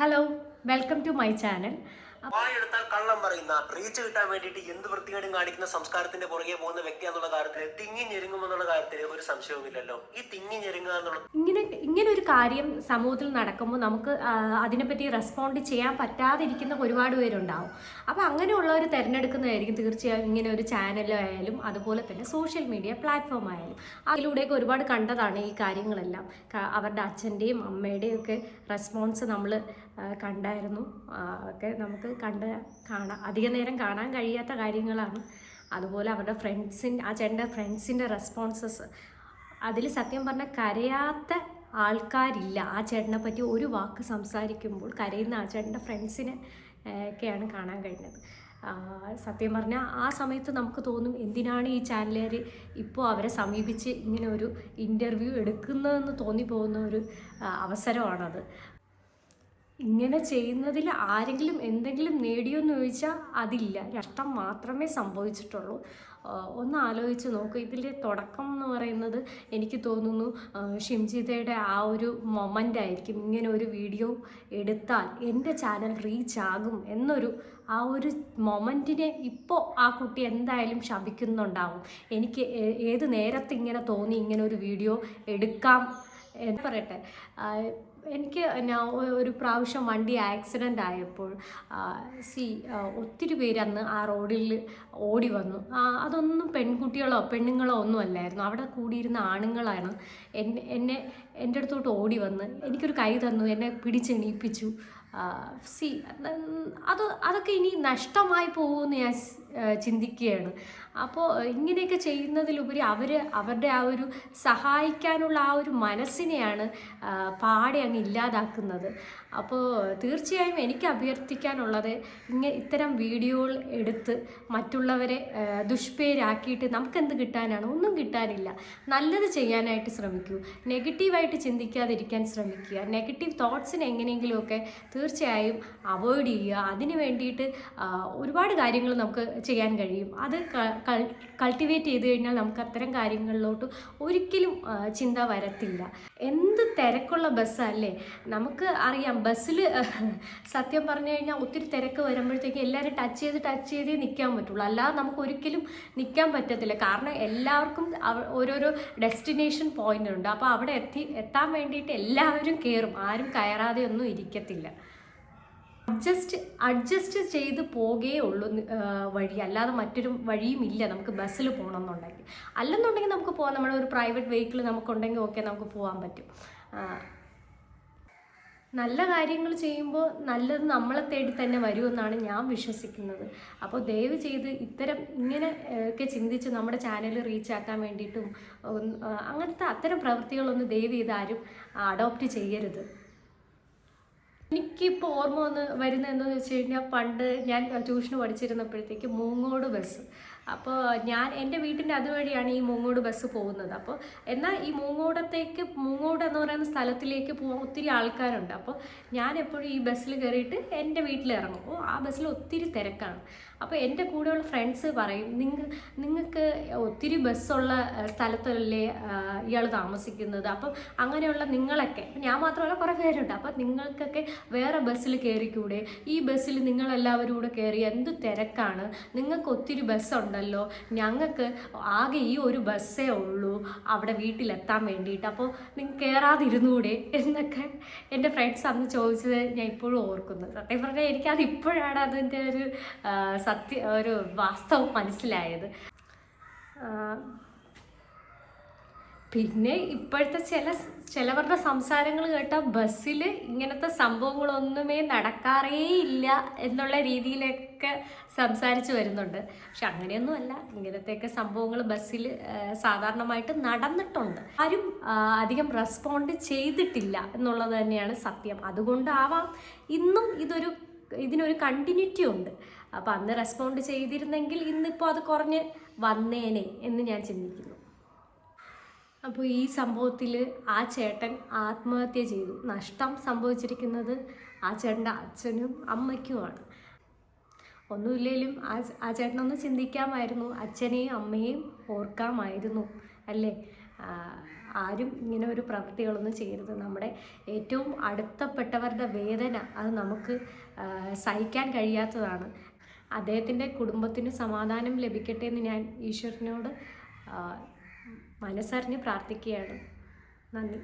Hello welcome to my channel വായെടുത്താൽ കള്ളം പറയുന്ന reach കിട്ടാൻ വേണ്ടിയിട്ട് എന്ത് വൃത്തികേടും കാണിക്കുന്ന സംസ്കാരത്തിന്റെ പുറകെ പോകുന്ന വ്യക്തി എന്നുള്ള കാര്യത്തിൽ തിങ്ങി ഞെരുങ്ങും എന്നുള്ള കാര്യത്തിൽ ഒരു സംശയവുമില്ലല്ലോ. ഈ തിങ്ങി ഞെരുങ്ങുക എന്നുള്ള ഇങ്ങനെ ഇങ്ങനെ ഒരു കാര്യം സമൂഹത്തിൽ നടക്കുമ്പോൾ നമുക്ക് അതിനെപ്പറ്റി റെസ്പോണ്ട് ചെയ്യാൻ പറ്റാതിരിക്കുന്ന ഒരുപാട് പേരുണ്ടാവും. അപ്പോൾ അങ്ങനെയുള്ളവർ തിരഞ്ഞെടുക്കുന്നതായിരിക്കും തീർച്ചയായും ഇങ്ങനെ ഒരു ചാനലായാലും അതുപോലെ തന്നെ സോഷ്യൽ മീഡിയ പ്ലാറ്റ്ഫോം ആയാലും. അതിലൂടെയൊക്കെ ഒരുപാട് കണ്ടതാണ് ഈ കാര്യങ്ങളെല്ലാം. അവരുടെ അച്ഛന്റെയും അമ്മയുടെയും ഒക്കെ റെസ്പോൺസ് നമ്മൾ കണ്ടായിരുന്നു. ഒക്കെ നമുക്ക് കണ്ട് കാണാം അധിക നേരം കാണാൻ കഴിയാത്ത കാര്യങ്ങളാണ്. അതുപോലെ അവരുടെ ഫ്രണ്ട്സിന്റെ ആ ചേട്ടന്റെ ഫ്രണ്ട്സിന്റെ റെസ്പോൺസസ് അതിൽ സത്യം പറഞ്ഞാൽ കരയാത്ത ആൾക്കാരില്ല. ആ ചേട്ടനെ പറ്റി ഒരു വാക്ക് സംസാരിക്കുമ്പോൾ കരയുന്ന ആ ചേട്ടന്റെ ഫ്രണ്ട്സിനെ ഒക്കെയാണ് കാണാൻ കഴിഞ്ഞത്. സത്യം പറഞ്ഞാൽ ആ സമയത്ത് നമുക്ക് തോന്നും എന്തിനാണ് ഈ ചാനലുകാർ ഇപ്പോൾ അവരെ സമീപിച്ച് ഇങ്ങനെ ഒരു ഇന്റർവ്യൂ എടുക്കുന്നതെന്ന് തോന്നിപ്പോകുന്ന ഒരു അവസരമാണത്. ഇങ്ങനെ ചെയ്യുന്നതിൽ ആരെങ്കിലും എന്തെങ്കിലും നേടിയോ എന്ന് ചോദിച്ചാൽ അതില്ല നഷ്ടം മാത്രമേ സംഭവിച്ചിട്ടുള്ളൂ. ഒന്ന് ആലോചിച്ച് നോക്കൂ. ഇതിന്റെ തുടക്കം എന്ന് പറയുന്നത് എനിക്ക് തോന്നുന്നു ഷിംജിതയുടെ ആ ഒരു മൊമെന്റ് ആയിരിക്കും. ഇങ്ങനെ ഒരു വീഡിയോ എടുത്താൽ എന്റെ ചാനൽ റീച്ച് ആകും എന്നൊരു ആ ഒരു മൊമെന്റിനെ ഇപ്പോൾ ആ കുട്ടി എന്തായാലും ശപിക്കുന്നുണ്ടാവും. എനിക്ക് ഏത് നേരത്തെ ഇങ്ങനെ തോന്നി ഇങ്ങനെ ഒരു വീഡിയോ എടുക്കാം എന്ന് പറയട്ടെ. എനിക്ക് ഒരു പ്രാവശ്യം വണ്ടി ആക്സിഡന്റ് ആയപ്പോൾ സി ഒത്തിരി പേര് അന്ന് ആ റോഡിൽ ഓടി വന്നു. അതൊന്നും പെൺകുട്ടികളോ പെണ്ണുങ്ങളോ ഒന്നും അല്ലായിരുന്നു. അവിടെ കൂടിയിരുന്ന ആണുങ്ങളാണ് എന്നെ എന്നെ എന്റെ അടുത്തോട്ട് ഓടി വന്ന് എനിക്കൊരു കൈ തന്നു എന്നെ പിടിച്ചെണീപ്പിച്ചു. സി അത് അതൊക്കെ ഇനി നഷ്ടമായി പോകുമെന്ന് ഞാൻ ചിന്തിക്കുകയാണ്. അപ്പോൾ ഇങ്ങനെയൊക്കെ ചെയ്യുന്നതിലുപരി അവർ അവരുടെ ആ ഒരു സഹായിക്കാനുള്ള ആ ഒരു മനസ്സിനെയാണ് പാടെ അങ്ങ് ഇല്ലാതാക്കുന്നത്. അപ്പോൾ തീർച്ചയായും എനിക്ക് അഭ്യർത്ഥിക്കാനുള്ളത് ഇങ്ങനെ ഇത്തരം വീഡിയോകൾ എടുത്ത് മറ്റുള്ളവരെ ദുഷ്പേരാക്കിയിട്ട് നമുക്കെന്ത് കിട്ടാനാണ്? ഒന്നും കിട്ടാനില്ല. നല്ലത് ചെയ്യാനായിട്ട് ശ്രമിക്കൂ. നെഗറ്റീവായിട്ട് ചിന്തിക്കാതിരിക്കാൻ ശ്രമിക്കുക. നെഗറ്റീവ് തോട്ട്സിനെ എങ്ങനെയെങ്കിലുമൊക്കെ തീർച്ചയായും അവോയ്ഡ് ചെയ്യുക. അതിന് വേണ്ടിയിട്ട് ഒരുപാട് കാര്യങ്ങൾ നമുക്ക് ചെയ്യാൻ കഴിയും. അത് കൾട്ടിവേറ്റ് ചെയ്ത് കഴിഞ്ഞാൽ നമുക്ക് അത്തരം കാര്യങ്ങളിലോട്ട് ഒരിക്കലും ചിന്ത വരത്തില്ല. എന്ത് തിരക്കുള്ള ബസ്സല്ലേ നമുക്ക് അറിയാം ബസ്സിൽ സത്യം പറഞ്ഞു കഴിഞ്ഞാൽ ഒത്തിരി തിരക്ക് വരുമ്പോഴത്തേക്ക് എല്ലാവരും ടച്ച് ചെയ്ത് ടച്ച് ചെയ്തേ നിൽക്കാൻ പറ്റുള്ളൂ. അല്ലാതെ നമുക്ക് ഒരിക്കലും നിൽക്കാൻ പറ്റത്തില്ല. കാരണം എല്ലാവർക്കും ഓരോരോ ഡെസ്റ്റിനേഷൻ പോയിന്റ് ഉണ്ട്. അപ്പോൾ അവിടെ എത്തി എത്താൻ വേണ്ടിയിട്ട് എല്ലാവരും കയറും ആരും കയറാതെ ഒന്നും ഇരിക്കത്തില്ല. അഡ്ജസ്റ്റ് അഡ്ജസ്റ്റ് ചെയ്ത് പോകേ ഉള്ളൂ വഴി. അല്ലാതെ മറ്റൊരു വഴിയും ഇല്ല. നമുക്ക് ബസ്സിൽ പോകണമെന്നുണ്ടെങ്കിൽ. അല്ലെന്നുണ്ടെങ്കിൽ നമുക്ക് പോകാം നമ്മുടെ ഒരു പ്രൈവറ്റ് വെഹിക്കിൾ നമുക്കുണ്ടെങ്കിൽ ഓക്കെ നമുക്ക് പോകാൻ പറ്റും. നല്ല കാര്യങ്ങൾ ചെയ്യുമ്പോൾ നല്ലത് നമ്മളെ തേടി തന്നെ വരുമെന്നാണ് ഞാൻ വിശ്വസിക്കുന്നത്. അപ്പോൾ ദയവ് ചെയ്ത് ഇത്തരം ഇങ്ങനെ ഒക്കെ ചിന്തിച്ച് നമ്മുടെ ചാനൽ റീച്ച് ആക്കാൻ വേണ്ടിയിട്ടും അങ്ങനത്തെ അത്തരം പ്രവൃത്തികളൊന്നും ദയവ് ചെയ്ത് ആരും അഡോപ്റ്റ് ചെയ്യരുത്. എനിക്കിപ്പോൾ ഓർമ്മ വന്ന് വരുന്നതെന്ന് വെച്ച് കഴിഞ്ഞാൽ പണ്ട് ഞാൻ ട്യൂഷന് പഠിച്ചിരുന്നപ്പോഴത്തേക്ക് മൂങ്ങോട് ബസ്. അപ്പോൾ ഞാൻ എന്റെ വീട്ടിന്റെ അതുവഴിയാണ് ഈ മൂങ്ങോട് ബസ് പോകുന്നത്. അപ്പോൾ എന്നാൽ ഈ മൂങ്ങോടത്തേക്ക് മൂങ്ങോട് എന്ന് പറയുന്ന സ്ഥലത്തിലേക്ക് പോകാൻ ഒത്തിരി ആൾക്കാരുണ്ട്. അപ്പോൾ ഞാൻ എപ്പോഴും ഈ ബസ്സിൽ കയറിയിട്ട് എന്റെ വീട്ടിൽ ഇറങ്ങും. അപ്പോൾ ആ ബസ്സിൽ ഒത്തിരി തിരക്കാണ്. അപ്പോൾ എന്റെ കൂടെയുള്ള ഫ്രണ്ട്സ് പറയും നിങ്ങൾ നിങ്ങൾക്ക് ഒത്തിരി ബസ്സുള്ള സ്ഥലത്തല്ലേ ഇയാൾ താമസിക്കുന്നത്? അപ്പം അങ്ങനെയുള്ള നിങ്ങളൊക്കെ ഞാൻ മാത്രമല്ല കുറേ പേരുണ്ട്. അപ്പം നിങ്ങൾക്കൊക്കെ വേറെ ബസ്സിൽ കയറിക്കൂടെ? ഈ ബസ്സിൽ നിങ്ങളെല്ലാവരും കൂടെ കയറി എന്ത് തിരക്കാണ്? നിങ്ങൾക്ക് ഒത്തിരി ബസ്സുണ്ടല്ലോ ഞങ്ങൾക്ക് ആകെ ഈ ഒരു ബസ്സേ ഉള്ളൂ. അവിടെ വീട്ടിലെത്താൻ വേണ്ടിയിട്ട്. അപ്പോൾ നിങ്ങൾ കയറാതിരുന്നൂടെ എന്നൊക്കെ എന്റെ ഫ്രണ്ട്സ് അന്ന് ചോദിച്ചത് ഞാൻ ഇപ്പോഴും ഓർക്കുന്നു. സത്യം പറഞ്ഞാൽ എനിക്കത് ഇപ്പോഴാണ് അതിന്റെ ഒരു സത്യ ഒരു വാസ്തവം മനസ്സിലായത്. പിന്നെ ഇപ്പോഴത്തെ ചില ചിലവരുടെ സംസാരങ്ങൾ കേട്ടാൽ ബസ്സിൽ ഇങ്ങനത്തെ സംഭവങ്ങളൊന്നുമേ നടക്കാറേ ഇല്ല എന്നുള്ള രീതിയിലൊക്കെ സംസാരിച്ചു വരുന്നുണ്ട്. പക്ഷെ അങ്ങനെയൊന്നുമല്ല. ഇങ്ങനത്തെയൊക്കെ സംഭവങ്ങൾ ബസ്സിൽ സാധാരണമായിട്ട് നടന്നിട്ടുണ്ട്. ആരും അധികം റെസ്പോണ്ട് ചെയ്തിട്ടില്ല എന്നുള്ളത് തന്നെയാണ് സത്യം. അതുകൊണ്ടാവാം ഇന്നും ഇതൊരു ഇതിനൊരു കണ്ടിന്യൂറ്റി ഉണ്ട്. അപ്പോൾ അന്ന് റെസ്പോണ്ട് ചെയ്തിരുന്നെങ്കിൽ ഇന്നിപ്പോൾ അത് കുറഞ്ഞ് വന്നേനെ എന്ന് ഞാൻ ചിന്തിക്കുന്നു. അപ്പോൾ ഈ സംഭവത്തിൽ ആ ചേട്ടൻ ആത്മഹത്യ ചെയ്തു. നഷ്ടം സംഭവിച്ചിരിക്കുന്നത് ആ ചേട്ടന്റെ അച്ഛനും അമ്മയ്ക്കുമാണ്. ഒന്നുമില്ലെങ്കിലും ആ ആ ചേട്ടനൊന്ന് ചിന്തിക്കാമായിരുന്നു. അച്ഛനെയും അമ്മയെയും ഓർക്കാമായിരുന്നു അല്ലേ? ആരും ഇങ്ങനെ ഒരു പ്രവൃത്തികളൊന്നും ചെയ്യരുത്. നമ്മുടെ ഏറ്റവും അടുത്തപ്പെട്ടവരുടെ വേദന അത് നമുക്ക് സഹിക്കാൻ കഴിയാത്തതാണ്. അദ്ദേഹത്തിന്റെ കുടുംബത്തിന് സമാധാനം ലഭിക്കട്ടെ എന്ന് ഞാൻ ഈശ്വരനോട് മനസ്സറിഞ്ഞ് പ്രാർത്ഥിക്കുകയാണ്. നന്ദി.